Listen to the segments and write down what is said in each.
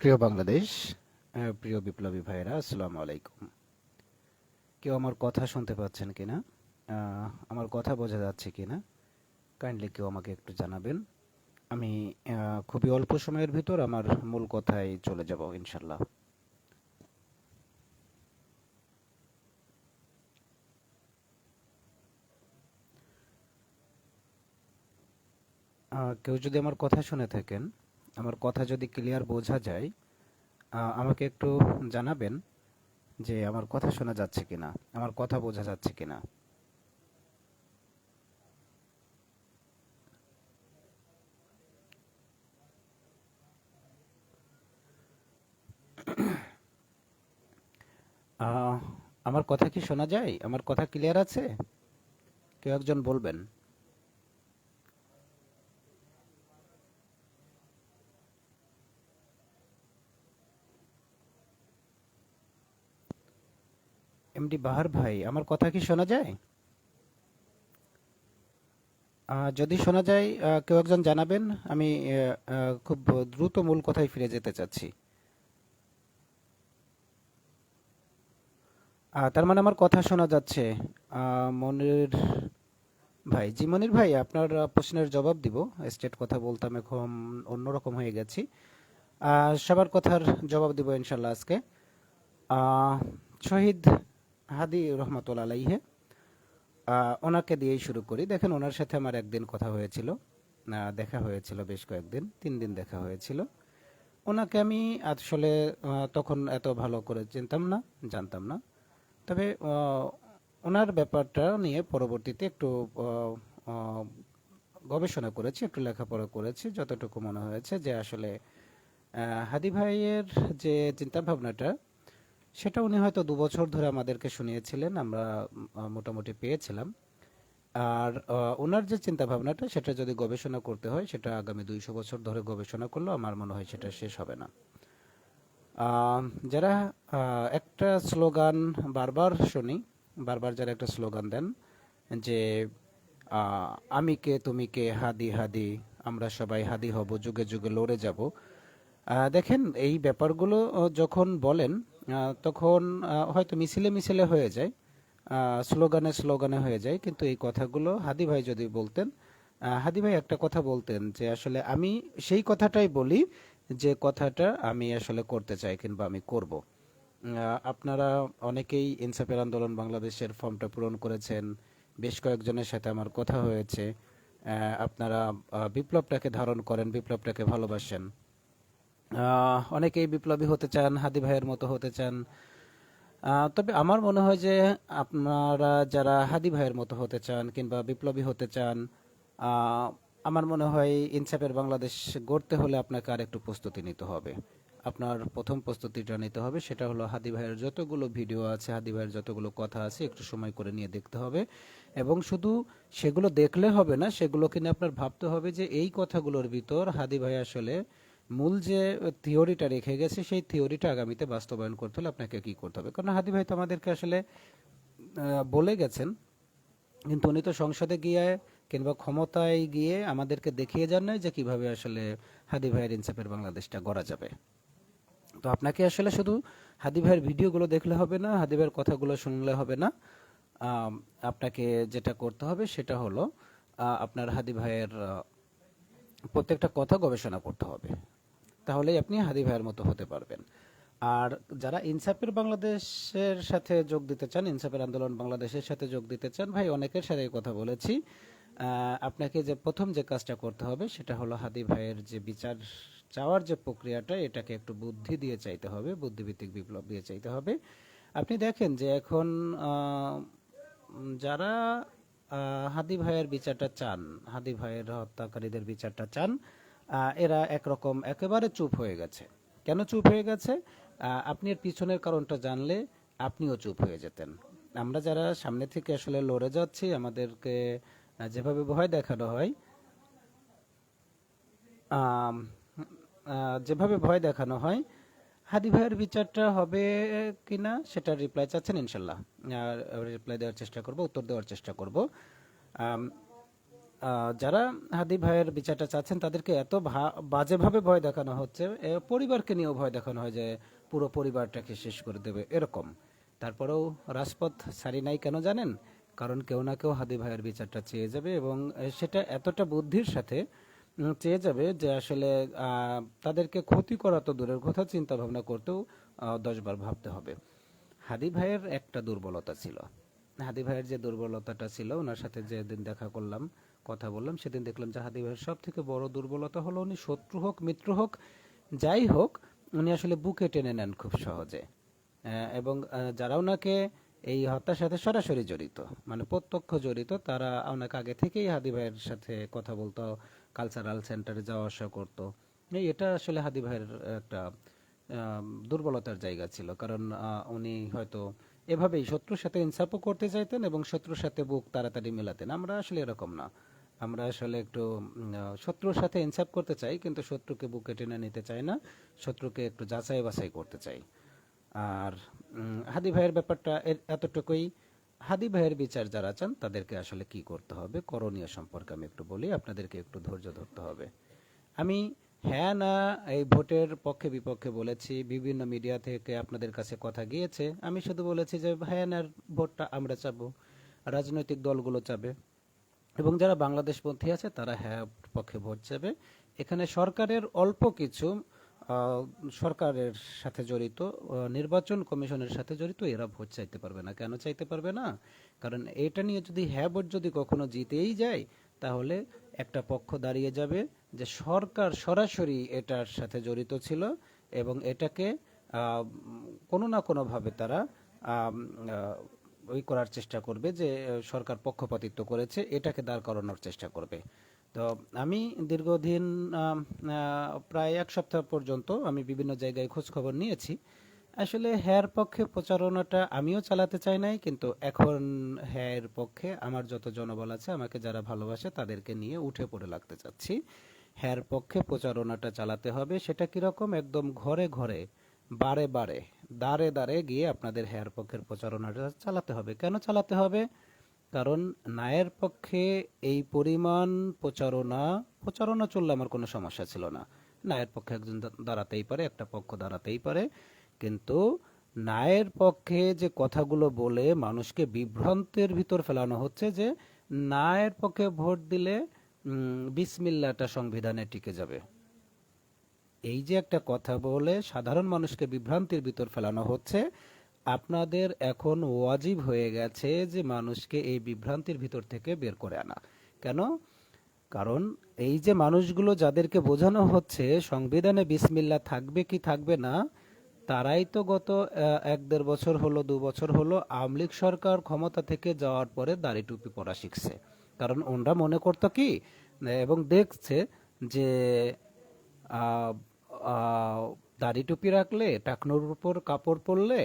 প্রিয় বাংলাদেশ প্রিয় বিপ্লবী ভাইরা আসসালামু আলাইকুম। কেউ আমার কথা শুনতে পাচ্ছেন কিনা? আহ, আমার কথা বোঝা যাচ্ছে কিনা? কাইন্ডলি কেউ আমাকে একটু জানাবেন। আমি খুবই অল্প সময়ের ভিতর আমার মূল কথায় চলে যাব ইনশাল্লাহ কেউ যদি আমার কথা শুনে থাকেন আমার কথা যদি ক্লিয়ার বোঝা যায় আমাকে একটু জানাবেন যে আমার কথা শোনা যাচ্ছে কিনা, আমার কথা বোঝা যাচ্ছে কিনা। আমার কথা কি শোনা যায়? আমার কথা ক্লিয়ার আছে? কেউ একজন বলবেন। এমডি বাহার ভাই, আমার কথা কি শোনা যায়? যদি শোনা যায় কেউ একজন জানাবেন, আমি খুব দ্রুত মূল কথায় ফিরে যেতে চাচ্ছি। তার মানে আমার কথা শোনা যাচ্ছে। মনির ভাই, জি মনির ভাই, আপনার প্রশ্নের জবাব দিব। স্টেট কথা বলতাম, এখন অন্যরকম হয়ে গেছি। সবার কথার জবাব দিব ইনশাল্লাহ আজকে। শহীদ হাদি রহমতুল্লা আলাইহে ওনাকে দিয়েই শুরু করি। দেখেন, ওনার সাথে আমার একদিন কথা হয়েছিল দেখা হয়েছিল বেশ কয়েকদিন, তিন দিন দেখা হয়েছিল। ওনাকে আমি আসলে তখন এত ভালো করে চিনতাম না, জানতাম না। তবে ওনার ব্যাপারটা নিয়ে পরবর্তীতে একটু গবেষণা করেছি, একটু লেখাপড়া করেছি, যতটুকু মনে হয়েছে যে আসলে হাদি ভাইয়ের যে চিন্তা ভাবনাটা সেটা উনি হয়তো দু বছর ধরে আমাদেরকে শুনিয়েছিলেন, আমরা মোটামুটি পেয়েছিলাম। আর ওনার যে চিন্তা ভাবনাটা সেটা যদি গবেষণা করতে হয়, সেটা আগামী দুইশো বছর ধরে গবেষণা করলেও আমার মনে হয় সেটা শেষ হবে না। যারা একটা স্লোগান বারবার শুনি, বারবার যারা একটা স্লোগান দেন যে আমি কে, তুমি কে, হাদি হাদি, আমরা সবাই হাদি হব, যুগে যুগে লড়ে যাব। দেখেন, এই ব্যাপারগুলো যখন বলেন তখন হয়তো মিছিলে মিছিলে হয়ে যায় স্লোগানে স্লোগানে হয়ে যায়, কিন্তু এই কথাগুলো হাদি ভাই যদি বলতেন হাদি ভাই একটা কথা বলতেন যে আসলে আমি সেই কথাটাই বলি যে কথাটা আমি আসলে করতে চাই কিংবা আমি করব। আপনারা অনেকেই ইনসাফের আন্দোলন বাংলাদেশের ফর্মটা পূরণ করেছেন, বেশ কয়েকজনের সাথে আমার কথা হয়েছে আপনারা বিপ্লবটাকে ধারণ করেন, বিপ্লবটাকে ভালোবাসেন। অনেকেই বিপ্লবী হতে চান, হাদি ভাইয়ের মতো হতে চান। তবে আমার মনে হয় যে আপনারা যারা হাদি ভাইয়ের মতো হতে চান কিংবা বিপ্লবী হতে চান আমার মনে হয় ইনসাফের বাংলাদেশ গড়তে হলে আপনাকে আর একটু প্রস্তুতি নিতে হবে। আপনার প্রথম প্রস্তুতিটা নিতে হবে, সেটা হলো হাদি ভাইয়ের যতগুলো ভিডিও আছে, হাদি ভাইয়ের যতগুলো কথা আছে, একটু সময় করে নিয়ে দেখতে হবে। এবং শুধু সেগুলো দেখলে হবে না, সেগুলোকে নিয়ে আপনার ভাবতে হবে যে এই কথাগুলোর ভিতর হাদি ভাই আসলে মূল যে থিওরিটা রেখে গেছে, সেই থিওরিটা আগামীতে বাস্তবায়ন করতে হলে আপনাকে কি করতে হবে? কারণ হাদি ভাই তো আমাদেরকে আসলে বলে গেছেন, কিন্তু উনি তো সংসদে গিয়ে কিংবা ক্ষমতায় গিয়ে আমাদেরকে দেখিয়ে যান নাই যে কীভাবে আসলে হাদি ভাইয়ের ইনসাফের বাংলাদেশটা গড়া যাবে। তো আপনাকে আসলে শুধু হাদি ভাইয়ের ভিডিওগুলো দেখলে হবে না, হাদি ভাইয়ের কথাগুলো শুনলে হবে না। আপনাকে যেটা করতে হবে সেটা হলো আপনার হাদি ভাইয়ের প্রত্যেকটা কথা গবেষণা করতে হবে। তাহলেই আপনি হাদি ভাইয়ের মতো হতে পারবেন। আর যারা ইনসাফের বাংলাদেশের সাথে যোগ দিতে চান, ইনসাফের আন্দোলন বাংলাদেশের সাথে যোগ দিতে চান, ভাই, অনেকের সাথে কথা বলেছি। আপনাকে যে প্রথম যে কাজটা করতে হবে, সেটা হলো হাদি ভাইয়ের যে বিচার চাওয়ার যে প্রক্রিয়াটা, এটাকে একটু বুদ্ধি দিয়ে চাইতে হবে বুদ্ধিভিত্তিক বিপ্লব দিয়ে চাইতে হবে। আপনি দেখেন যে এখন যারা হাদি ভাইয়ের বিচারটা চান, হাদি ভাইয়ের হত্যাকারীদের বিচারটা চান এরা একরকম একেবারে চুপ হয়ে গেছে। কেন চুপ হয়ে গেছে? আপনি এর পিছনের কারণটা জানলে আপনিও চুপ হয়ে যেতেন। আমরা যারা সামনে থেকে আসলে লড়ে যাচ্ছি, আমাদেরকে যেভাবে ভয় দেখানো হয় যেভাবে ভয় দেখানো হয়, হাদি ভাইয়ের বিচারটা হবে কিনা সেটা রিপ্লাই চাচ্ছেন ইনশাল্লাহ। রিপ্লাই দেওয়ার চেষ্টা করব, উত্তর দেওয়ার চেষ্টা করব। যারা হাদি ভাইয়ের বিচারটা চাচ্ছেন, তাদেরকে এত বাজেভাবে ভয় দেখানো হচ্ছে পরিবারকে নিয়েও ভয় দেখানো হয় যে পুরো পরিবারটাকে শেষ করে দেবে, এরকম। তারপরেও রাজপথ সারি নাই কেন জানেন? কারণ কেউ না কেউ হাদি ভাইয়ের বিচারটা চেয়ে যাবে এবং সেটা এতটা বুদ্ধির সাথে চেয়ে যাবে যে আসলে তাদেরকে ক্ষতি করা তো দূরের কথা চিন্তা ভাবনা করতেও দশবার ভাবতে হবে। হাদি ভাইয়ের একটা দুর্বলতা ছিল। হাদি ভাইয়ের যে দুর্বলতাটা ছিল, ওনার সাথে যে দিন দেখা করলাম কথা বললাম, সেদিন দেখলাম যে হাদি ভাইয়ের সব থেকে বড় দুর্বলতা হলো উনি শত্রু হোক, মিত্র হোক, যাই হোক, উনি আসলে বুকে টেনে নেন খুব সহজে। এবং যারা ওনাকে এই হত্যার সাথে সরাসরি জড়িত মানে প্রত্যক্ষ জড়িত, তারা ওনাকে আগে থেকেই হাদি ভাইয়ের সাথে কথা বলতো কালচারাল সেন্টারে যাওয়া আসা করতো। এটা আসলে হাদি ভাইয়ের একটা দুর্বলতার জায়গা ছিল। কারণ উনি হয়তো এভাবেই শত্রুর সাথে ইনসাফও করতে চাইতেন এবং শত্রুর সাথে বুক তাড়াতাড়ি মেলাতেন। আমরা আসলে এরকম না। আমরা আসলে একটু শত্রুর সাথে ইনসাফ করতে চাই, কিন্তু শত্রুকে বুকে টেনে নিতে চাই না, শত্রুকে একটু যাচাই বাছাই করতে চাই। আর হাদি ভাইয়ের ব্যাপারটা এতটুকুই। হাদি ভাইয়ের বিচার যারা চান, তাদেরকে আসলে কি করতে হবে? করণীয় সম্পর্কে আমি একটু বলি, আপনাদেরকে একটু ধৈর্য ধরতে হবে। আমি হ্যাঁ না, এই ভোটের পক্ষে বিপক্ষে বলেছি, বিভিন্ন মিডিয়া থেকে আপনাদের কাছে কথা গিয়েছে। আমি শুধু বলেছি যে হ্যাঁ নার ভোটটা আমরা চাবো, রাজনৈতিক দলগুলো চাবে। এবং যারা বাংলাদেশপন্থী আছে, তারা হ্যাঁ পক্ষে ভোট যাবে এখানে সরকারের অল্প কিছু সরকারের সাথে জড়িত নির্বাচন কমিশনের সাথে জড়িত এরা ভোট চাইতে পারবে না। কেন চাইতে পারবে না? কারণ এটা নিয়ে যদি হ্যাঁ ভোট যদি কখনো জিতেই যায়, তাহলে একটা পক্ষ দাঁড়িয়ে যাবে যে সরকার সরাসরি এটার সাথে জড়িত ছিল এবং এটাকে কোনো না কোনোভাবে তারা ওই করার চেষ্টা করবে যে সরকার পক্ষপাতিত্ব করেছে, এটাকে দাঁড় করানোর চেষ্টা করবে। তো আমি দীর্ঘদিন প্রায় এক সপ্তাহ পর্যন্ত আমি বিভিন্ন জায়গায় খোঁজ খবর নিয়েছি। আসলে হ্যার পক্ষে প্রচারণাটা আমিও চালাতে চাই নাই, কিন্তু এখন হ্যার পক্ষে আমার যত জনবল আছে, আমাকে যারা ভালোবাসে তাদেরকে নিয়ে উঠে পড়ে লাগতে চাচ্ছি। হ্যার পক্ষে প্রচারণাটা চালাতে হবে, সেটা কীরকম? একদম ঘরে ঘরে বারে বারে দাঁড়ে দাঁড়ে গিয়ে আপনাদের হেয়ার পক্ষের প্রচারণাটা চালাতে হবে। কেন চালাতে হবে? কারণ নায়ের পক্ষে এই পরিমাণ প্রচারণা প্রচারণা চললে আমার কোনো সমস্যা ছিল না। নায়ের পক্ষে একজন দাঁড়াতেই পারে, একটা পক্ষ দাঁড়াতেই পারে। কিন্তু নায়ের পক্ষে যে কথাগুলো বলে মানুষকে বিভ্রান্তের ভিতর ফেলানো হচ্ছে যে নায়ের পক্ষে ভোট দিলে বিসমিল্লাটা সংবিধানে টিকে যাবে। এই যে একটা কথা বলে সাধারণ মানুষকে বিভ্রান্তির ভিতর ফেলানো হচ্ছে, আপনাদের এখন ওয়াজিব হয়ে গেছে যে মানুষকে এই বিভ্রান্তির ভিতর থেকে বের করে আনা। কেন? কারণ এই যে মানুষগুলো যাদেরকে বোঝানো হচ্ছে, সংবিধানে বিসমিল্লা থাকবে কি থাকবে না, তারাই তো গত এক দেড় বছর হলো, দু বছর হলো, আওয়ামী লীগ সরকার ক্ষমতা থেকে যাওয়ার পরে দাড়ি টুপি পরা শিখছে। কারণ ওনরা মনে করতো কি, এবং দেখছে যে দাড়ি টুপি রাখলে, টাকনোর উপর কাপড় পরলে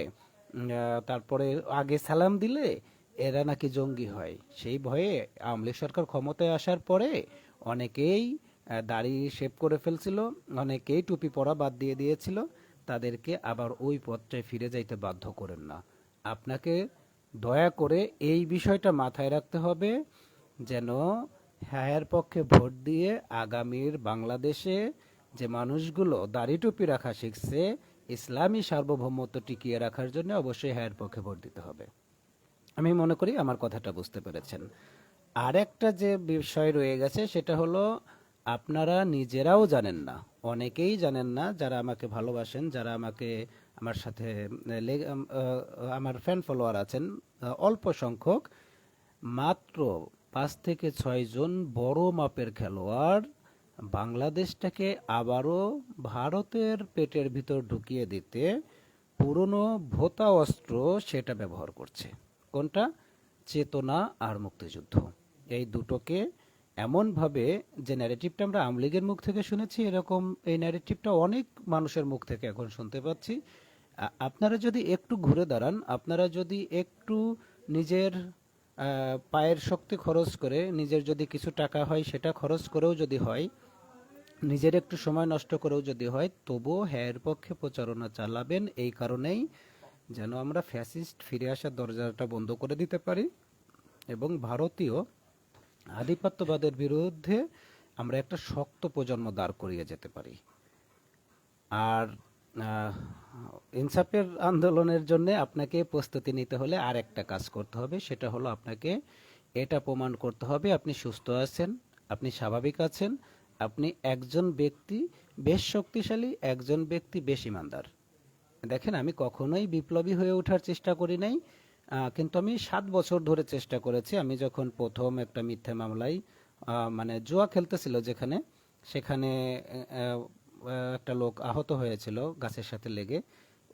তারপরে আগে সালাম দিলে এরা নাকি জঙ্গি হয়। সেই ভয়ে আওয়ামী লীগ সরকার ক্ষমতায় আসার পরে অনেকেই দাড়ি শেভ করে ফেলছিল, অনেকেই টুপি পরা বাদ দিয়ে দিয়েছিল, তাদেরকে আবার ওই পথটায় ফিরে যাইতে বাধ্য করেন না। আপনাকে দয়া করে এই বিষয়টা মাথায় রাখতে হবে যেন হ্যায়ের পক্ষে ভোট দিয়ে আগামীর বাংলাদেশে যে মানুষগুলো দাড়ি টুপি রাখা শিখছে, ইসলামী সার্বভৌমত্ব টিকিয়ে রাখার জন্য অবশ্যই হ্যায়ের পক্ষে ভোট দিতে হবে। আমি মনে করি আমার কথাটা বুঝতে পেরেছেন। আর একটা যে বিষয় রয়ে গেছে সেটা হলো, আপনারা নিজেরাও জানেন না, অনেকেই জানেন না যারা আমাকে ভালোবাসেন, যারা আমাকে আমার সাথে আমার ফ্যান ফলোয়ার আছেন, অল্প সংখ্যক, মাত্র পাঁচ থেকে ছয় জন বড় মাপের খেলোয়াড় বাংলাদেশটাকে আবারও ভারতের পেটের ভিতর ঢুকিয়ে দিতে পুরনো ভোতা অস্ত্র সেটা ব্যবহার করছে। কোনটা? চেতনা আর মুক্তিযুদ্ধ। এই দুটোকে এমনভাবে যে ন্যারেটিভটা আমরা আওয়ামী লীগের মুখ থেকে শুনেছি, এরকম এই ন্যারেটিভটা অনেক মানুষের মুখ থেকে এখন শুনতে পাচ্ছি। আপনারা যদি একটু ঘুরে দাঁড়ান, আপনারা যদি একটু নিজের পায়ের শক্তি খরচ করে, নিজের যদি কিছু টাকা হয় সেটা খরচ করেও যদি হয় নিজের একটু সময় নষ্ট করেও যদি হয়, তবুও হ্যায়ের পক্ষে প্রচারণা চালাবেন। এই কারণেই যেন আমরা ফ্যাসিস্ট ফিরে আসার দরজাটা বন্ধ করে দিতে পারি এবং ভারতীয় আধিপত্যবাদের বিরুদ্ধে আমরা একটা শক্ত প্রজন্ম দাঁড় করিয়ে যেতে পারি। আর ইনসাফের আন্দোলনের জন্য আপনাকে প্রস্তুতি নিতে হলে আর একটা কাজ করতে হবে, সেটা হলো আপনাকে এটা প্রমাণ করতে হবে, আপনি সুস্থ আছেন, আপনি স্বাভাবিক আছেন আপনি একজন ব্যক্তি বেশ শক্তিশালী, একজন ব্যক্তি বেশ ইমানদার। দেখেন, আমি কখনোই বিপ্লবী হয়ে ওঠার চেষ্টা করি নাই কিন্তু আমি সাত বছর ধরে চেষ্টা করেছি। আমি যখন প্রথম একটা মিথ্যে মামলায় মানে জুয়া খেলতেছিল যেখানে, সেখানে একটা লোক আহত হয়েছিল গাছের সাথে লেগে।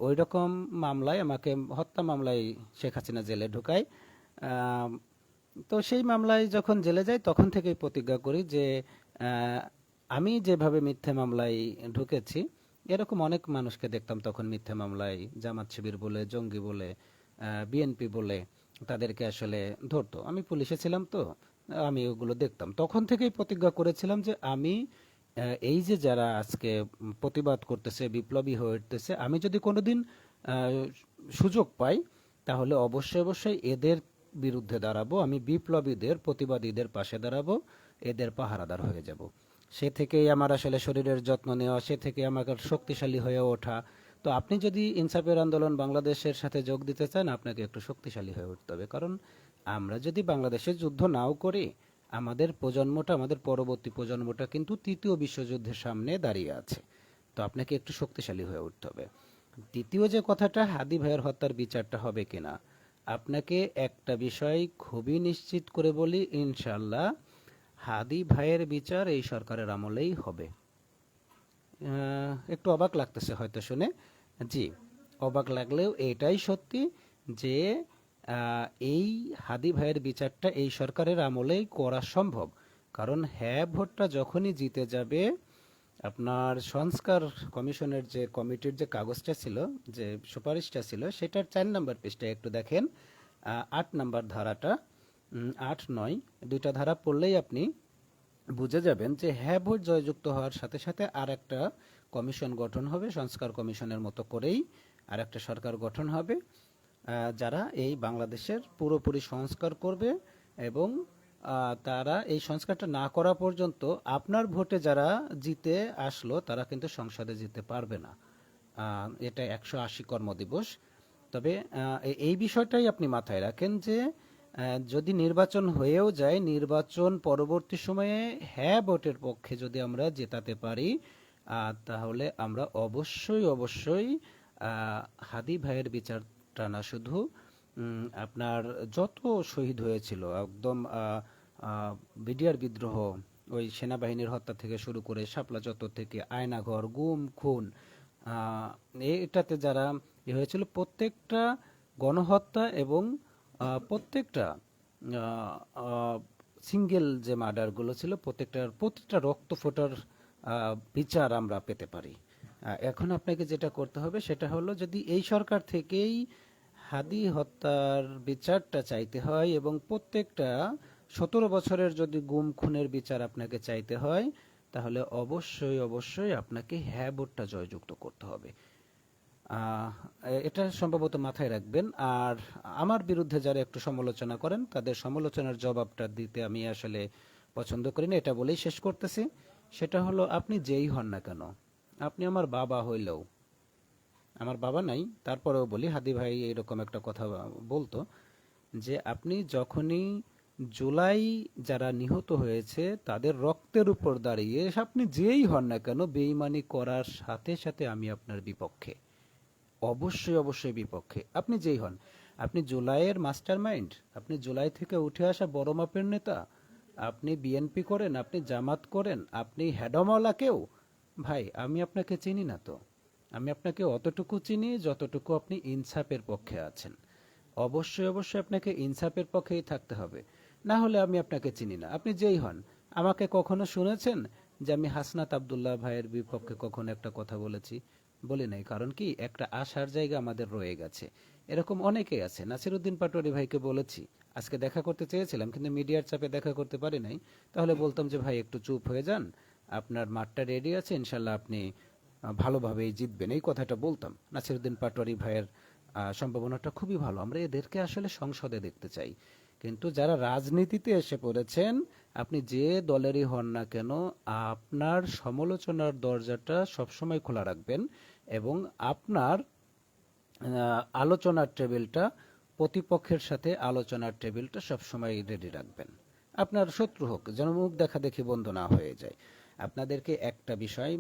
ওই রকম মামলায় আমাকে হত্যা মামলায় শেখ হাসিনা জেলে ঢুকায়। তো সেই মামলায় যখন জেলে যাই, তখন থেকেই প্রতিজ্ঞা করি যে আমি যেভাবে মিথ্যে মামলায় ঢুকেছি, এরকম অনেক মানুষকে দেখতাম তখন মিথ্যে মামলায়, জামাত শিবির বলে, জঙ্গি বলে বিএনপি বলে, তাদেরকে আসলে ধরতো। আমি পুলিশে ছিলাম তো, আমি ওগুলো দেখতাম। তখন থেকেই প্রতিজ্ঞা করেছিলাম যে আমি এই যে যারা আজকে প্রতিবাদ করতেছে, বিপ্লবী হয়ে উঠতেছে, আমি যদি কোনোদিন সুযোগ পাই, তাহলে অবশ্যই অবশ্যই এদের বিরুদ্ধে দাঁড়াবো। আমি বিপ্লবীদের, প্রতিবাদীদের পাশে দাঁড়াবো। এদের পাহারাদার হয়ে যাব। সে থেকেই আমার আসলে শরীরের যত্ন নেওয়া, সে থেকে আমাকে শক্তিশালী হয়ে ওঠা। তো আপনি যদি ইনসাফের আন্দোলন বাংলাদেশের সাথে যোগ দিতে চান, আপনাকে একটু শক্তিশালী হয়ে উঠতে হবে। কারণ আমরা যদি বাংলাদেশে যুদ্ধ নাও করি, আমাদের প্রজন্মটা, আমাদের পরবর্তী প্রজন্মটা কিন্তু তৃতীয় বিশ্বযুদ্ধের সামনে দাঁড়িয়ে আছে। তো আপনাকে একটু শক্তিশালী হয়ে উঠতে হবে। দ্বিতীয় যে কথাটা, হাদি ভাইয়ের হত্যার বিচারটা হবে কিনা, আপনাকে একটা বিষয় খুবই নিশ্চিত করে বলি ইনশাল্লাহ হাদি ভাইয়ের বিচার এই সরকারের আমলেই হবে। একটু অবাক লাগতেছে হয়তো শুনে। জি, অবাক লাগলেও এটাই সত্যি যে এই হাদি ভাইয়ের বিচারটা এই সরকারের আমলেই করা সম্ভব। কারণ হ্যাঁ ভোটটা যখনই জিতে যাবে, আপনার সংস্কার কমিশনের যে কমিটির যে কাগজটা ছিল, যে সুপারিশটা ছিল, সেটার চার নাম্বার পেজটা একটু দেখেন আট নাম্বার ধারাটা। আট নয়, দুইটা ধারা পড়লেই আপনি বুঝে যাবেন যে হ্যাঁ জয়যুক্ত হওয়ার সাথে সাথে আর একটা কমিশন গঠন হবে, সংস্কার কমিশনের মতো করেই আর একটা সরকার গঠন হবে যারা এই বাংলাদেশের পুরোপুরি সংস্কার করবে এবং তারা এই সংস্কারটা না করা পর্যন্ত আপনার ভোটে যারা জিতে আসলো, তারা কিন্তু সংসদে যেতে পারবে না। এটা একশো আশি কর্মদিবস। তবে এই বিষয়টাই আপনি মাথায় রাখেন যে যদি নির্বাচন হয়েও যায়, নির্বাচন পরবর্তী সময়ে হ্যাঁ ভোটের পক্ষে যদি আমরা জেতাতে পারি তাহলে আমরা অবশ্যই অবশ্যই হাদি ভাইয়ের বিচারটা না শুধু আপনার যত শহীদ হয়েছিল, একদম বিডিআর বিদ্রোহ, ওই সেনাবাহিনীর হত্যা থেকে শুরু করে শাপলা চত্বর থেকে আয়নাঘর, গুম, খুন এটাতে যারা হয়েছিল, প্রত্যেকটা গণহত্যা এবং প্রত্যেকটা সিঙ্গেল যে মার্ডারগুলো ছিল, প্রত্যেকটার, প্রত্যেকটা রক্ত ফোটার বিচার আমরা পেতে পারি। এখন আপনাকে যেটা করতে হবে, সেটা হলো যদি এই সরকার থেকেই হাদি হত্যার বিচারটা চাইতে হয় এবং প্রত্যেকটা সতেরো বছরের যদি গুম, খুনের বিচার আপনাকে চাইতে হয়, তাহলে অবশ্যই অবশ্যই আপনাকে হ্যাঁ ভোটটা জয়যুক্ত করতে হবে। এটা সম্ভবত মাথায় রাখবেন। আর আমার বিরুদ্ধে যারা একটু সমালোচনা করেন, তাদের সমালোচনার জবাবটা দিতে আমি আসলে পছন্দ করি না, এটা বলেই শেষ করতেছি। সেটা হলো, আপনি যেই হন না কেন? আপনি আমার বাবা হইলেও, আমার বাবা নাই, তারপরেও বলি, হাদি ভাই এরকম একটা কথা বলতো যে, আপনি যখনই জুলাই যারা নিহত হয়েছে, তাদের রক্তের উপর দাঁড়িয়ে, আপনি যেই হন না কেন, বেইমানি করার সাথে সাথে আমি আপনার বিপক্ষে। অবশ্যই অবশ্যই বিপক্ষে। আপনি যেই হন। আপনি জুলাইয়ের মাস্টার মাইন্ড আপনি জুলাই থেকে উঠে আসা বড় মাপের নেতা, আপনি বিএনপি করেন, আপনি জামাত করেন, আপনি হেডমওয়ালা কেউ ভাই, আমি আপনাকে চিনি না তো। আমি আপনাকে অতটুকু চিনি যতটুকু আপনি ইনসাফের পক্ষে আছেন। অবশ্যই অবশ্যই আপনাকে ইনসাফের পক্ষেই থাকতে হবে। না হলে আমি আপনাকে চিনি না। আপনি যেই হন, আমাকে কখনো শুনেছেন যে আমি হাসনাত আবদুল্লাহ ভাইয়ের বিপক্ষে কখনো একটা কথা বলেছি? বলি নাই, কারণ কি একটা আশার জায়গা আমাদের রয়ে গেছে। এরকম অনেকেই আছে। নাসিরুদ্দিন পাটোয়ারি ভাইকে বলেছি, আজকে দেখা করতে চেয়েছিলাম, কিন্তু মিডিয়ার চাপে দেখা করতে পারি নাই। তাহলে বলতাম যে, ভাই, একটু চুপ হয়ে যান। আপনার মাঠটা রেডি আছে ইনশাল্লাহ আপনি ভালোভাবেই জিতবেন। এই কথাটা বলতাম। নাসিরুদ্দিন পাটোয়ারি ভাইয়ের সম্ভাবনাটা খুবই ভালো। আমরা এদেরকে আসলে সংসদে দেখতে চাই। কিন্তু যারা রাজনীতিতে এসে পড়েছেন, আপনি যে দলেরই হন না কেন, আপনার সমালোচনার দরজাটা সবসময় খোলা রাখবেন। এবং আপনার আলোচনার টেবিলটা, প্রতিপক্ষের সাথে আলোচনার টেবিলটা সবসময় রেডি রাখবেন। আপনার শত্রু হোক, যেন মুখ দেখা দেখি বন্ধ না হয়ে যায়। আপনাদেরকে একটা বিষয়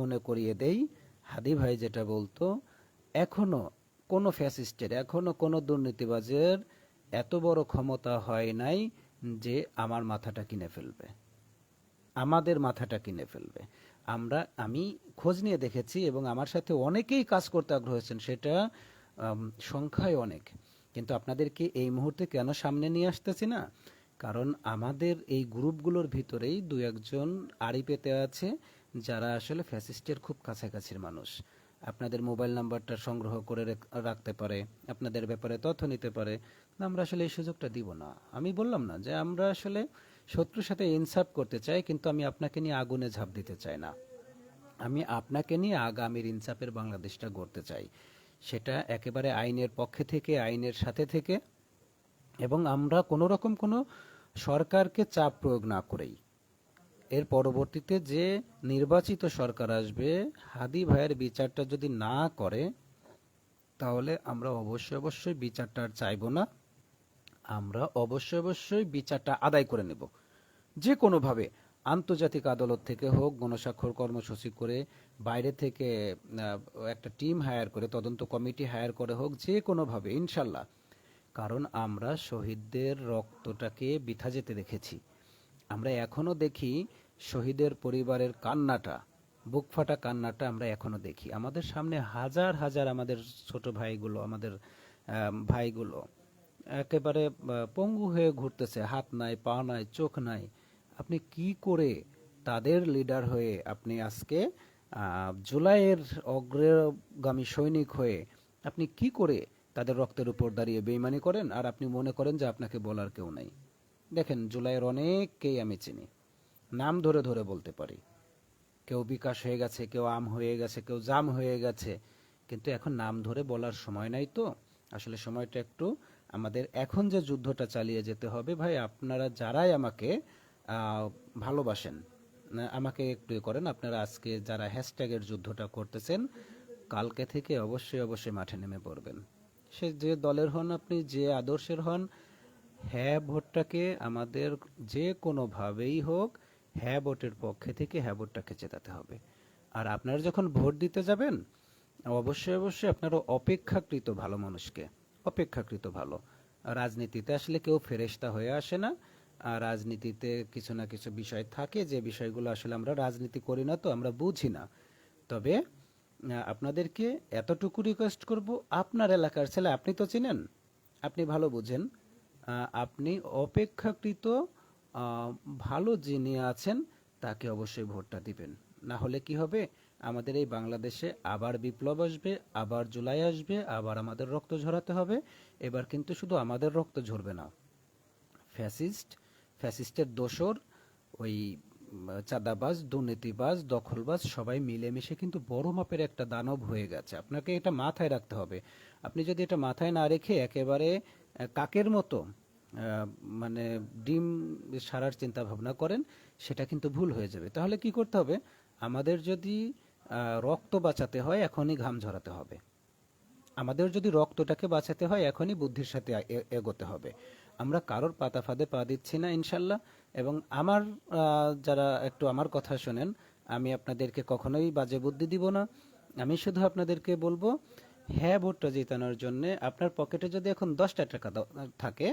মনে করিয়ে দেই। হাদি ভাই যেটা বলতো, এখনও কোনো ফ্যাসিস্টের, এখনও কোনো দুর্নীতিবাজের এত বড় ক্ষমতা হয় নাই যে আমার মাথাটা কিনে ফেলবে। আমাদের মাথাটা কিনে ফেলবে। আমরা, আমি খোঁজ নিয়ে দেখেছি এবং আমার সাথে অনেকেই কাজ করতে আগ্রহ হয়েছেন, সেটা সংখ্যায় অনেক। কিন্তু আপনাদেরকে এই মুহূর্তে কেন সামনে নিয়ে আসতেছি না? কারণ আমাদের এই গ্রুপগুলোর ভিতরেই দু একজন আড়ি পেতে আছে, যারা আসলে ফ্যাসিস্টের খুব কাছাকাছির মানুষ। আপনাদের মোবাইল নাম্বারটা সংগ্রহ করে রাখতে পারে, আপনাদের ব্যাপারে তথ্য নিতে পারে আমরা আসলে এই সুযোগটা দিব না। আমি বললাম না যে আমরা আসলে শত্রুর সাথে ইনসাফ করতে চাই, কিন্তু আমি আপনাকে নিয়ে আগুনে ঝাঁপ দিতে চাই না। আমি আপনাকে নিয়ে আগামীর ইনসাফের বাংলাদেশটা গড়তে চাই। সেটা একেবারে আইনের পক্ষে থেকে, আইনের সাথে থেকে, এবং আমরা কোনো রকম কোনো সরকারকে চাপ প্রয়োগ না করেই। এর পরবর্তীতে যে নির্বাচিত সরকার আসবে, হাদি ভাইয়ের বিচারটা যদি না করে, তাহলে আমরা অবশ্যই অবশ্যই বিচারটা আর চাইব না। আমরা অবশ্যই অবশ্যই বিচারটা আদায় করে নেব। যে কোনোভাবে আন্তর্জাতিক আদালত থেকে হোক, গণস্বাক্ষর কর্মসূচি করে বাইরে থেকে একটা টিম হায়ার করে, তদন্ত কমিটি হায়ার করে হোক, যে কোনোভাবে, ইনশাল্লাহ। কারণ আমরা শহীদদের রক্তটাকে বিথা যেতে দেখেছি। আমরা এখনও দেখি শহীদের পরিবারের কান্নাটা, বুক ফাটা কান্নাটা আমরা এখনও দেখি। আমাদের সামনে হাজার হাজার আমাদের ছোট ভাইগুলো, আমাদের ভাইগুলো একেবারে পঙ্গু হয়ে ঘুরতেছে। হাত নাই, পা নাই, চোখ নাই। আপনি কি করে তাদের লিডার হয়ে আপনি আজকে জুলাইয়ের অগ্রগামী সৈনিক হয়ে আপনি কি করে তাদের রক্তের উপর দাঁড়িয়ে বেইমানি করেন? আর আপনি মনে করেন যে আপনাকে বলার কেউ নাই। দেখেন, জুলাইয়ের অনেককেই আমি চিনি। নাম ধরে ধরে বলতে পারি। কেউ বিকাশ হয়ে গেছে, কেউ আম হয়ে গেছে, কেউ জাম হয়ে গেছে। কিন্তু এখন নাম ধরে বলার সময় নাই তো। আসলে সময়টা একটু আমাদের এখন যে যুদ্ধটা চালিয়ে যেতে হবে, ভাই, আপনারা যারাই আমাকে ভালোবাসেন। আমাকে একটু করেন, আপনারা আজকে যারা হ্যাশট্যাগের যুদ্ধটা করতেছেন, কালকে থেকে অবশ্যই অবশ্যই মাঠে নেমে পড়বেন। সে যে দলের হন আপনি, যে আদর্শের হন হ্যাঁ ভোটটাকে আমাদের যে কোনোভাবেই হোক হ্যাঁ ভোটের পক্ষে থেকে হ্যাঁ ভোটটাকে জেতাতে হবে। আর আপনারা যখন ভোট দিতে যাবেন, অবশ্যই অবশ্যই আপনারা অপেক্ষাকৃত ভালো মানুষকে, অপেক্ষাকৃত ভালো। রাজনীতিতে আসলে কেউ ফেরেশতা হয়ে আসে না। রাজনীতিতে কিছু না কিছু বিষয় থাকে, যে বিষয়গুলো আসলে আমরা রাজনীতি করি না তো আমরা বুঝি না। তবে আপনাদেরকে এতটুকু রিকোয়েস্ট করব, আপনার এলাকার ছেলে, আপনি তো চিনেন, আপনি ভালো বুঝেন আপনি অপেক্ষাকৃত ভালো যিনি আছেন, তাকে অবশ্যই ভোটটা দিবেন। না হলে কি হবে? আমাদের এই বাংলাদেশে আবার বিপ্লব আসবে, আবার জুলাই আসবে, আবার আমাদের রক্ত ঝরাতে হবে। এবার কিন্তু শুধু আমাদের রক্ত ঝরবে না। ফ্যাসিস্ট ফ্যাসিস্টের দোসর, ওই চাঁদাবাজ, দুর্নীতিবাজ, দখলবাজ, সবাই মিলেমিশে কিন্তু বড় মাপের একটা দানব হয়ে গেছে। আপনাকে এটা মাথায় রাখতে হবে। আপনি যদি এটা মাথায় না রেখে একেবারে কাকের মতো মানে ডিম সারার চিন্তা ভাবনা করেন, সেটা কিন্তু ভুল হয়ে যাবে। তাহলে কি করতে হবে? আমাদের যদি রক্ত বাঁচাতে হয়, এখনই ঘাম ঝরাতে হবে। আমাদের যদি রক্তটাকে বাঁচাতে হয়, এখনই বুদ্ধির সাথে এগোতে হবে। আমরা কারোর পাতা ফাঁদে পা দিচ্ছি না ইনশাল্লাহ। এবং আমার যারা একটু আমার কথা শোনেন আমি আপনাদেরকে কখনোই বাজে বুদ্ধি দিব না। আমি শুধু আপনাদেরকে বলব হ্যাঁ ভোটটা জেতানোর জন্য আপনার পকেটে যদি এখন দশটা টাকা থাকে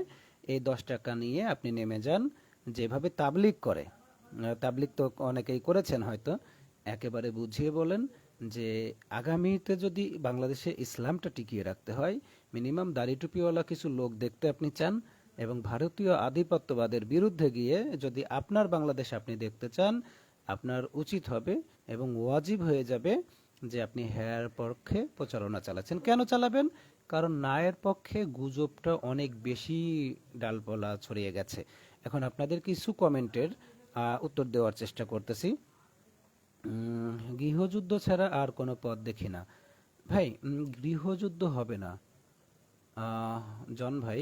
এই দশ টাকা নিয়ে আপনি নেমে যান যেভাবে তাবলিগ করে। আহ, তাবলিগ তো অনেকেই করেছেন হয়তো। একেবারে বুঝিয়ে বলেন যে আগামীতে যদি বাংলাদেশে ইসলামটা টিকিয়ে রাখতে হয় মিনিমাম দাড়ি টুপিওয়ালা কিছু লোক দেখতে আপনি চান এবং ভারতীয় আধিপত্যবাদের বিরুদ্ধে গিয়ে যদি আপনার বাংলাদেশ আপনি দেখতে চান, আপনার উচিত হবে এবং ওয়াজিব হয়ে যাবে যে আপনি হ্যার পক্ষে প্রচারণা চালাচ্ছেন। কেন চালাবেন? কারণ নায়ের পক্ষে গুজবটা অনেক বেশি ডালপালা ছড়িয়ে গেছে। এখন আপনাদের কিছু কমেন্টের উত্তর দেওয়ার চেষ্টা করতেছি। গৃহযুদ্ধ ছাড়া আর কোনো পথ দেখি না। ভাই গৃহযুদ্ধ হবে না। জন ভাই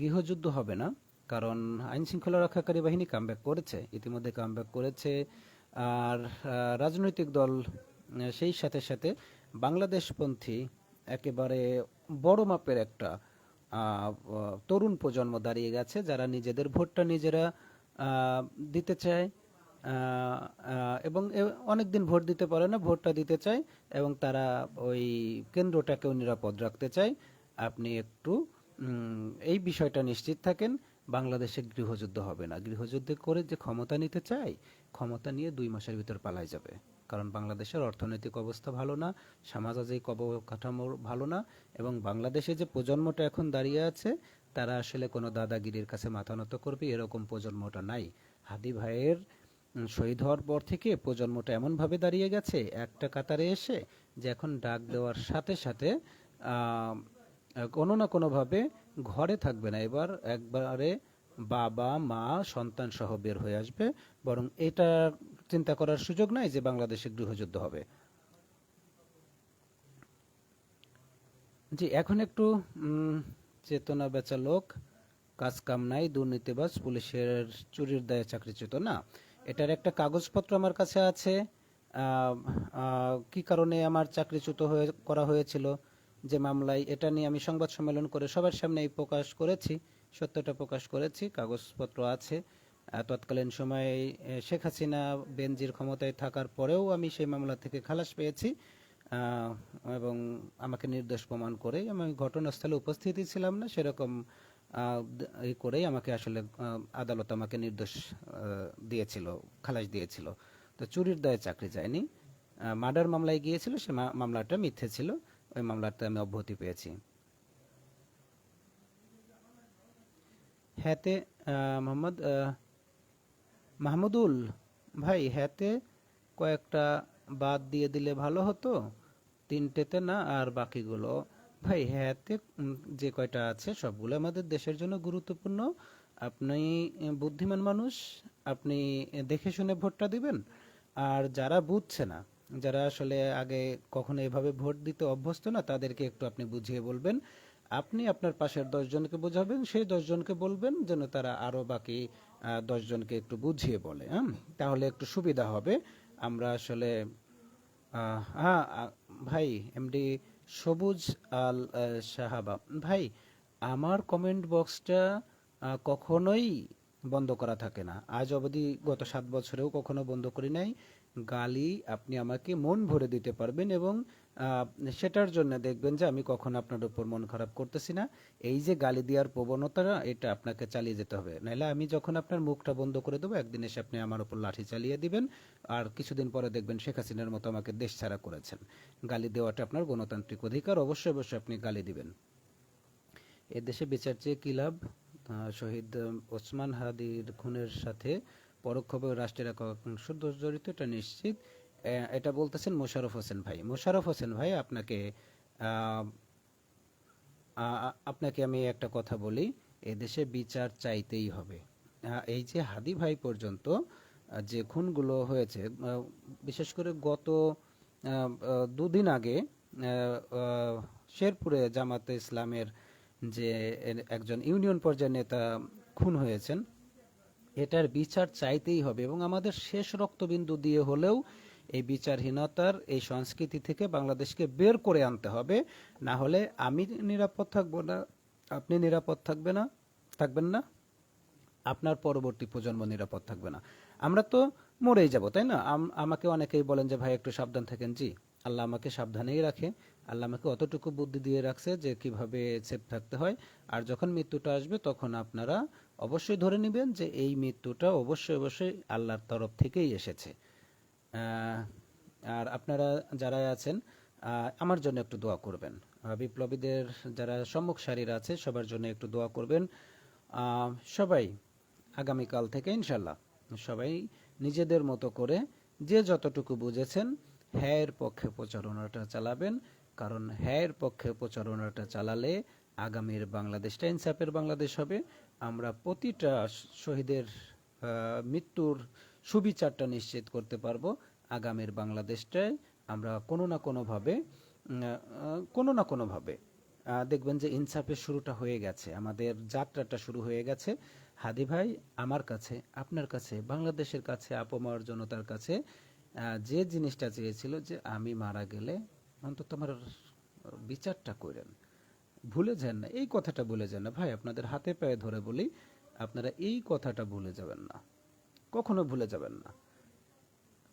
গৃহযুদ্ধ হবে না, কারণ আইন শৃঙ্খলা রক্ষাকারী বাহিনী কামব্যাক করেছে, ইতিমধ্যে কামব্যাক করেছে, আর রাজনৈতিক দল সেই সাথে সাথে বাংলাদেশপন্থী একেবারে বড় মাপের একটা তরুণ প্রজন্ম দাঁড়িয়ে গেছে, যারা নিজেদের ভোটটা নিজেরা দিতে চায় এবং অনেক দিন ভোট দিতে পারে না, ভোটটা দিতে চায়, এবং তারা ওই কেন্দ্রটাকেও নিরাপদ রাখতে চায়। আপনি একটু এই বিষয়টা নিশ্চিত থাকেন, বাংলাদেশে গৃহযুদ্ধ হবে না। গৃহযুদ্ধ করে যে ক্ষমতা নিতে চায়, ক্ষমতা নিয়ে দুই মাসের ভিতর পালায় যাবে। কারণ বাংলাদেশের অর্থনৈতিক অবস্থা ভালো না, সামাজিক অবকাঠামো ভালো না, এবং বাংলাদেশে যে প্রজন্মটা এখন দাঁড়িয়ে আছে, তারা আসলে কোনো দাদাগিরির কাছে মাথা নত করবে, এরকম প্রজন্মটা নাই। হাদি ভাইয়ের শহীদ হওয়ার পর থেকে প্রজন্মটা এমনভাবে দাঁড়িয়ে গেছে, একটা কাতারে এসে যে এখন ডাক দেওয়ার সাথে সাথে কোনো না কোনোভাবে ঘরে থাকবে না। এবার একবারে বাবা, মা, সন্তান সহ বের হয়ে আসবে। বরং এটা চিন্তা করার সুযোগ নাই যে বাংলাদেশে গৃহযুদ্ধ হবে। জি, এখন একটু চেতনা বেচা লোক, কাজ কাম নাই, দুর্নীতিবাজ, পুলিশের চুরির দায়ে চাকরিচ্যুত। না, এটার একটা কাগজপত্র আমার কাছে আছে। কি কারণে আমার চাকরিচ্যুত হয়ে, করা হয়েছিল? যে মামলায় এটা নিয়ে আমি সংবাদ সম্মেলন করে সবার সামনে এই প্রকাশ করেছি, সত্যটা প্রকাশ করেছি, কাগজপত্র আছে। তৎকালীন সময়ে শেখ হাসিনা বেনজির ক্ষমতায় থাকার পরেও আমি সেই মামলা থেকে খালাস পেয়েছি। এবং আমাকে নির্দোষ প্রমাণ করে আমি ঘটনাস্থলে উপস্থিতই ছিলাম না, সেরকম এই করেই আমাকে আসলে আদালত আমাকে নির্দোষ দিয়েছিল, খালাস দিয়েছিল। তো চুরির দায়ে চাকরি যায়নি। মার্ডার মামলায় গিয়েছিল, সে মামলাটা মিথ্যে ছিল। ওই মামলাতে আমি অব্যাহতি পেয়েছি। হ্যাতে মোহাম্মদ মাহমুদুল, ভাই হ্যাতে কয়েকটা বাদ দিয়ে দিলে ভালো হতো, তিনটেতে না, আর বাকিগুলো। ভাই হ্যাতে যে কয়টা আছে, সবগুলো আমাদের দেশের জন্য গুরুত্বপূর্ণ। আপনি বুদ্ধিমান মানুষ, আপনি দেখে শুনে ভোটটা দিবেন, আর যারা বুঝছে না যারা আসলে আগে কখনো এভাবে ভোট দিতে অভ্যস্ত না, তাদেরকে একটু আপনি বুঝিয়ে বলবেন। আপনি আপনার পাশের দশজনকে বোঝাবেন, সেই দশজনকে বলবেন যেন তারা আরও বাকি দশজনকে একটু বুঝিয়ে বলে হ্যাঁ? তাহলে একটু সুবিধা হবে। আমরা আসলে হ্যাঁ ভাই, এমডি সবুজ আল সাহাবা, ভাই, আমার কমেন্ট বক্সটা কখনোই বন্ধ করা থাকে না। আজ অবধি গত সাত বছরেও কখনো বন্ধ করি নাই। গালি আপনি আমাকে মন ভরে দিতে পারবেন এবং সেটার জন্য দেখবেন যে আমি কখন আপনার উপর মন খারাপ করতেছি না। এই যে গালি দেওয়ার প্রবণতাটা এটা আপনাকে চালিয়ে যেতে হবে। নাহলে আমি যখন আপনার মুখটা বন্ধ করে দেবো, একদিন এসে আপনি আমার উপর লাঠি চালিয়ে দিবেন। আর কিছুদিন পরে দেখবেন শেখ হাসিনার মতো আমাকে দেশ ছাড়া করেছেন। গালি দেওয়াটা আপনার গণতান্ত্রিক অধিকার, অবশ্যই অবশ্যই আপনি গালি দিবেন। এদেশে বিচার চেয়ে কি লাভ? শহীদ ওসমান হাদির খুনের সাথে পরোক্ষভাবে রাষ্ট্রের অংশ জড়িত এটা নিশ্চিত। এটা বলতেছেন মোশাররফ হোসেন ভাই। মোশাররফ হোসেন ভাই, আপনাকে আপনাকে আমি একটা কথা বলি। এদেশে বিচার চাইতেই হবে। এই যে হাদি ভাই পর্যন্ত যে খুনগুলো হয়েছে বিশেষ করে গত দুদিন আগে শেরপুরে জামাতে ইসলামের যে একজন ইউনিয়ন পর্যায়ের নেতা খুন হয়েছেন। এটার বিচার চাইতেই হবে এবং আমাদের শেষ রক্তবিন্দু দিয়ে হলেও এই বিচারহীনতার এই সংস্কৃতি থেকে বাংলাদেশকে বের করে আনতে হবে। না হলে আমি নিরাপদ থাকব না, আপনি নিরাপদ থাকবে না, থাকবেন না। আপনার পরবর্তী প্রজন্ম নিরাপদ থাকবে না। আমরা তো মরেই যাব, তাই না? আমাকে অনেকেই বলেন যে, ভাই, একটু সাবধান থাকেন। জি, আল্লাহ আমাকে সাবধানেই রাখে। আল্লাহ আমাকে অতটুকু বুদ্ধি দিয়ে রাখছে যে, কীভাবে সেফ থাকতে হয়। আর যখন মৃত্যুটা আসবে, তখন আপনারা অবশ্যই ধরে নেবেন যে এই মৃত্যুটা অবশ্যই অবশ্যই আল্লাহর তরফ থেকেই এসেছে। আর আপনারা যারা আছেন আমার জন্য একটু দোয়া করবেন। বিপ্লবীদের যারা সম্মুখ সারির আছে, সবার জন্য একটু দোয়া করবেন। সবাই আগামীকাল থেকে ইনশাল্লাহ সবাই নিজেদের মতো করে যে যতটুকু বুঝেছেন, হ্যায়ের পক্ষে প্রচারণাটা চালাবেন। কারণ হ্যায়ের পক্ষে প্রচারণাটা চালালে আগামীর বাংলাদেশটা ইনসাফের বাংলাদেশ হবে। আমরা প্রতিটা শহীদের মৃত্যুর সুবিচারটা নিশ্চিত করতে পারব আগামীর বাংলাদেশটায়। আমরা কোনো না কোনোভাবে কোনো না কোনোভাবে দেখবেন যে ইনসাফের শুরুটা হয়ে গেছে। আমাদের যাত্রাটা শুরু হয়ে গেছে। হাদি ভাই, আমার কাছে, আপনার কাছে, বাংলাদেশের কাছে, আপমার জনতার কাছে যে জিনিসটা চেয়েছিল যে আমি মারা গেলে অন্তত আমার বিচারটা করেন। ভুলে যান না। এই কথাটা ভুলে যান না। ভাই, আপনাদের হাতে পায়ে ধরে বলি, আপনারা এই কথাটা ভুলে যাবেন না। কখনো ভুলে যাবেন না।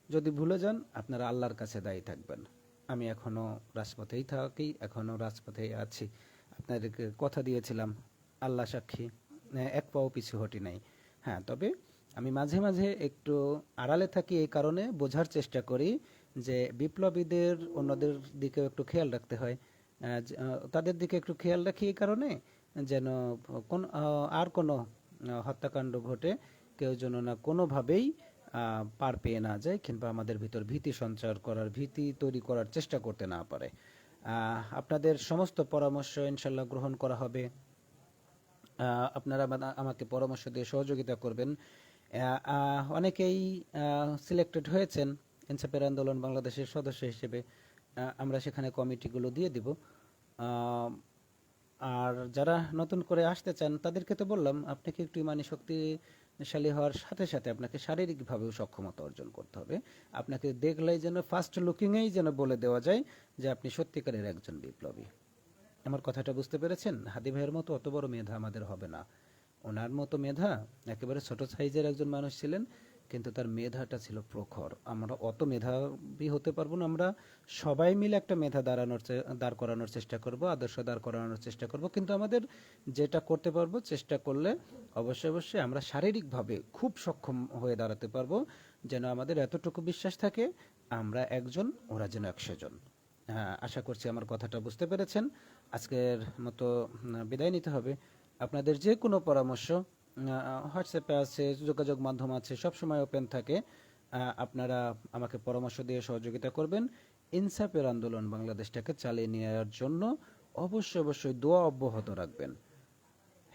যদি ভুলে যান, আপনারা আল্লাহর কাছে দায়ী থাকবেন। আমি এখনও রাজপথেই থাকি, এখনও রাজপথেই আছি। আপনাদেরকে কথা দিয়েছিলাম, আল্লাহ সাক্ষী এক পাও পিছু হটি নাই। হ্যাঁ তবে আমি মাঝে মাঝে একটু আড়ালে থাকি এই কারণে বোঝার চেষ্টা করি যে বিপ্লবীদের, অন্যদের দিকেও একটু খেয়াল রাখতে হয়। তাদের দিকে একটু খেয়াল রাখি এই কারণে, যেন কোন আর কোনো হত্যাকাণ্ড ঘটে, কেউ যেন না কোনোভাবেই পার পেয়ে না যায় কিংবা আমাদের ভিতর ভীতি সঞ্চার করার, ভীতি তৈরি করার চেষ্টা করতে না পারে। আপনাদের সমস্ত পরামর্শ ইনশাল্লাহ গ্রহণ করা হবে। আপনারা আমাকে পরামর্শ দিয়ে সহযোগিতা করবেন। অনেকেই সিলেক্টেড হয়েছেন। ইনসাফের আন্দোলন বাংলাদেশের সদস্য হিসেবে। আমরা সেখানে কমিটিগুলো দিয়ে দিব। আর যারা নতুন করে আসতে চান, তাদেরকে তো বললাম আপনাকে একটু ইমানি শক্তিশালী হওয়ার সাথে সাথে আপনাকে শারীরিকভাবেও সক্ষমতা অর্জন করতে হবে। আপনাকে দেখলেই যেন ফার্স্ট লুকিংয়েই যেন বলে দেওয়া যায় যে আপনি সত্যিকারের একজন বিপ্লবী। আমার কথাটা বুঝতে পেরেছেন? হাদি ভাইয়ের মতো অত বড় মেধা আমাদের হবে না। ওনার মতো মেধা একেবারে ছোট সাইজের একজন মানুষ ছিলেন। কিন্তু তার মেধাটা ছিল প্রখর। আমরা অত মেধাবী হতে পারব না। আমরা সবাই মিলে একটা মেধা দাঁড়ানোর দাঁড় করানোর চেষ্টা করব, আদর্শ দাঁড় করানোর চেষ্টা করব। কিন্তু আমাদের যেটা করতে পারব, চেষ্টা করলে অবশ্যই অবশ্যই আমরা শারীরিকভাবে খুব সক্ষম হয়ে দাঁড়াতে পারব, যেন আমাদের এতটুকু বিশ্বাস থাকে আমরা একজন, ওরা যেন একশো জন। হ্যাঁ আশা করছি আমার কথাটা বুঝতে পেরেছেন। আজকের মতো বিদায় নিতে হবে। আপনাদের যে কোনো পরামর্শ হোয়াটসঅ্যাপে আছে, যোগাযোগ মাধ্যম আছে সবসময় ওপেন থাকে। আপনারা আমাকে পরামর্শ দিয়ে সহযোগিতা করবেন। ইনসাফের আন্দোলন বাংলাদেশটাকে চালিয়ে নেওয়ার জন্য অবশ্যই অবশ্যই দোয়া অব্যাহত রাখবেন।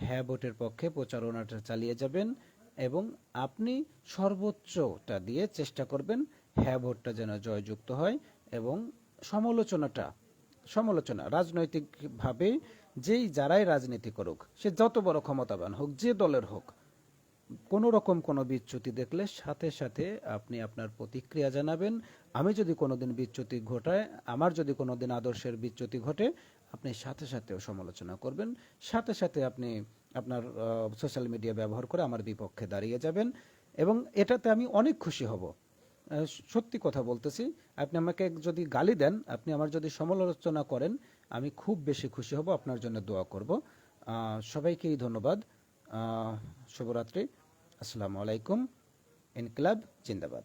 হ্যাঁ ভোটের পক্ষে প্রচারণাটা চালিয়ে যাবেন এবং আপনি সর্বোচ্চটা দিয়ে চেষ্টা করবেন হ্যাঁ ভোটটা যেন জয়যুক্ত হয় এবং সমালোচনাটা, সমালোচনা, রাজনৈতিকভাবে যেই যারাই রাজনীতি করুক, সে যত বড় ক্ষমতাবান হোক, যে দলের হোক, কোনো রকম কোনো বিচ্যুতি দেখলে সাথে সাথে আপনি আপনার প্রতিক্রিয়া জানাবেন। আমি যদি কোনোদিন বিচ্যুতি ঘটায়, আমার যদি কোনোদিন আদর্শের বিচ্যুতি ঘটে, আপনি সাথে সাথেও সমালোচনা করবেন। সাথে সাথে আপনি আপনার সোশ্যাল মিডিয়া ব্যবহার করে আমার বিপক্ষে দাঁড়িয়ে যাবেন। এবং এটাতে আমি অনেক খুশি হব। সত্যি কথা বলতেছি, আপনি আমাকে যদি গালি দেন, আপনি আমার যদি সমালোচনা করেন আমি খুব বেশি খুশি হব, আপনার জন্য দোয়া করব। সবাইকেই ধন্যবাদ। শুভরাত্রি। আসসালামু আলাইকুম। ইনকলাব, জিন্দাবাদ।